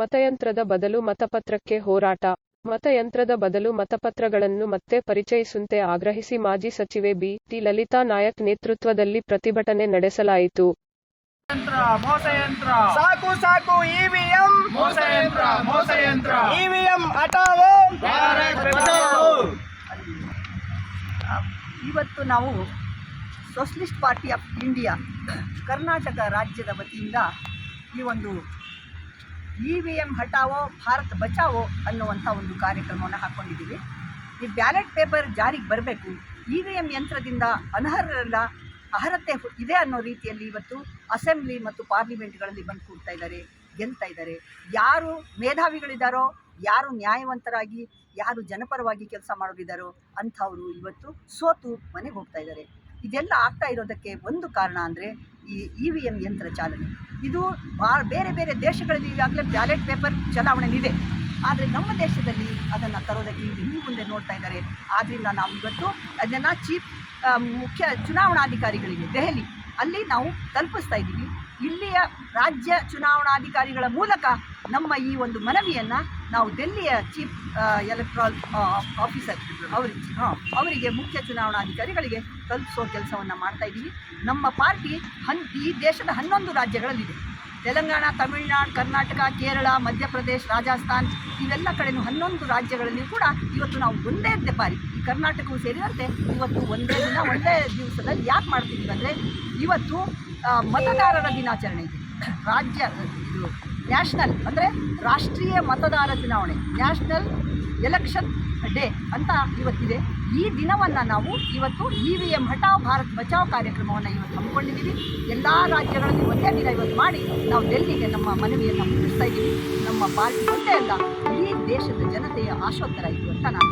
ಮತಯಂತ್ರದ ಬದಲು ಮತಪತ್ರಕ್ಕೆ ಹೋರಾಟ ಮತಯಂತ್ರದ ಬದಲು ಮತಪತ್ರಗಳನ್ನು ಮತ್ತೆ ಪರಿಚಯಿಸುವಂತೆ ಆಗ್ರಹಿಸಿ ಮಾಜಿ ಸಚಿವೆ ಬಿ. ಟಿ. ಲಲಿತಾ ನಾಯಕ್ ನೇತೃತ್ವದಲ್ಲಿ ಪ್ರತಿಭಟನೆ ನಡೆಸಲಾಯಿತು. ಯಂತ್ರ ಮೋಸ ಯಂತ್ರ ಸಾಕು ಸಾಕು ಇವಿಎಂ ಇವಿಎಂ. ಇವತ್ತು ನಾವು socialist party of India Karnataka ರಾಜ್ಯದ ವತಿಯಿಂದ ಈ ಒಂದು ಇ ವಿ ಎಂ ಹಟಾವೋ ಭಾರತ್ ಬಚಾವೋ ಅನ್ನುವಂಥ ಒಂದು ಕಾರ್ಯಕ್ರಮವನ್ನು ಹಾಕ್ಕೊಂಡಿದ್ದೀವಿ. ಈ ಬ್ಯಾಲೆಟ್ ಪೇಪರ್ ಜಾರಿಗೆ ಬರಬೇಕು. ಇ ವಿ ಎಂ ಯಂತ್ರದಿಂದ ಅನರ್ಹರಲ್ಲ ಅರ್ಹತೆ ಇದೆ ಅನ್ನೋ ರೀತಿಯಲ್ಲಿ ಇವತ್ತು ಅಸೆಂಬ್ಲಿ ಮತ್ತು ಪಾರ್ಲಿಮೆಂಟ್ಗಳಲ್ಲಿ ಬಂದು ಕೂಡ್ತಾ ಇದ್ದಾರೆ, ಗೆಲ್ತಾ ಇದ್ದಾರೆ. ಯಾರು ಮೇಧಾವಿಗಳಿದ್ದಾರೋ, ಯಾರು ನ್ಯಾಯವಂತರಾಗಿ, ಯಾರು ಜನಪರವಾಗಿ ಕೆಲಸ ಮಾಡೋರಿದ್ದಾರೋ ಅಂಥವರು ಇವತ್ತು ಸೋತು ಮನೆಗೆ ಹೋಗ್ತಾ ಇದ್ದಾರೆ. ಇದೆಲ್ಲ ಆಗ್ತಾ ಇರೋದಕ್ಕೆ ಒಂದು ಕಾರಣ ಅಂದರೆ ಈ ಇ ವಿ ಎಂ ಯಂತ್ರ ಚಾಲನೆ. ಇದು ಬಾ, ಬೇರೆ ಬೇರೆ ದೇಶಗಳಲ್ಲಿ ಈಗಾಗಲೇ ಬ್ಯಾಲೆಟ್ ಪೇಪರ್ ಚಲಾವಣೆ ಇದೆ ಆದರೆ ನಮ್ಮ ದೇಶದಲ್ಲಿ ಅದನ್ನು ತರೋದಕ್ಕೆ ಹಿಂದೆ ಮುಂದೆ ನೋಡ್ತಾ ಇದ್ದಾರೆ. ಆದ್ದರಿಂದ ನಾವು ಇವತ್ತು ಅದನ್ನು ಚೀಫ್ ಮುಖ್ಯ ಚುನಾವಣಾಧಿಕಾರಿಗಳಿಗೆ ದೆಹಲಿ ಅಲ್ಲಿ ನಾವು ತಲುಪಿಸ್ತಾ ಇದ್ದೀವಿ. ಇಲ್ಲಿಯ ರಾಜ್ಯ ಚುನಾವಣಾಧಿಕಾರಿಗಳ ಮೂಲಕ ನಮ್ಮ ಈ ಒಂದು ಮನವಿಯನ್ನು ನಾವು ದೆಲ್ಲಿಯ ಚೀಫ್ ಎಲೆಕ್ಟ್ರಾಲ್ ಆಫೀಸರ್ ಅವರಿಗೆ ಅವರಿಗೆ ಮುಖ್ಯ ಚುನಾವಣಾಧಿಕಾರಿಗಳಿಗೆ ತಲುಪಿಸೋ ಕೆಲಸವನ್ನು ಮಾಡ್ತಾ ಇದ್ದೀವಿ. ನಮ್ಮ ಪಾರ್ಟಿ ಹನ್, ಈ ದೇಶದ ಹನ್ನೊಂದು ರಾಜ್ಯಗಳಲ್ಲಿದೆ. ತೆಲಂಗಾಣ, ತಮಿಳುನಾಡು, ಕರ್ನಾಟಕ, ಕೇರಳ, ಮಧ್ಯಪ್ರದೇಶ, ರಾಜಸ್ಥಾನ್ ಇವೆಲ್ಲ ಕಡೆಯೂ ಹನ್ನೊಂದು ರಾಜ್ಯಗಳಲ್ಲಿಯೂ ಕೂಡ ಇವತ್ತು ನಾವು ಒಂದೇ ಬಾರಿ ಈ ಕರ್ನಾಟಕವು ಸೇರಿದಂತೆ ಇವತ್ತು ಒಂದೇ ದಿನ, ಒಂದೇ ದಿವಸದಲ್ಲಿ ಯಾಕೆ ಮಾಡ್ತಿದ್ದೀವಿ ಅಂದರೆ ಇವತ್ತು ಮತದಾರರ ದಿನಾಚರಣೆ ಇದೆ. ರಾಜ್ಯ ನ್ಯಾಷನಲ್ ಅಂದರೆ ರಾಷ್ಟ್ರೀಯ ಮತದಾರ ಚುನಾವಣೆ, ನ್ಯಾಷನಲ್ ಎಲೆಕ್ಷನ್ ಡೇ ಅಂತ ಇವತ್ತಿದೆ. ಈ ದಿನವನ್ನು ನಾವು ಇವತ್ತು ಇ ವಿ ಎಂ ಹಟಾವ್ ಭಾರತ್ ಬಚಾವ್ ಕಾರ್ಯಕ್ರಮವನ್ನು ಇವತ್ತು ಹಮ್ಮಿಕೊಂಡಿದ್ದೀವಿ. ಎಲ್ಲ ರಾಜ್ಯಗಳಲ್ಲಿ ಒಂದೇ ದಿನ ಇವತ್ತು ಮಾಡಿ ನಾವು ಡೆಲ್ಲಿಗೆ ನಮ್ಮ ಮನವಿಯನ್ನು ಮುಗಿಸ್ತಾ ಇದ್ದೀವಿ. ನಮ್ಮ ಪಾರ್ಟಿ ಒಂದೇ ಅಲ್ಲ, ಇಡೀ ದೇಶದ ಜನತೆಯ ಆಶೋತ್ತರ ಇದು ಅಂತ ನಾನು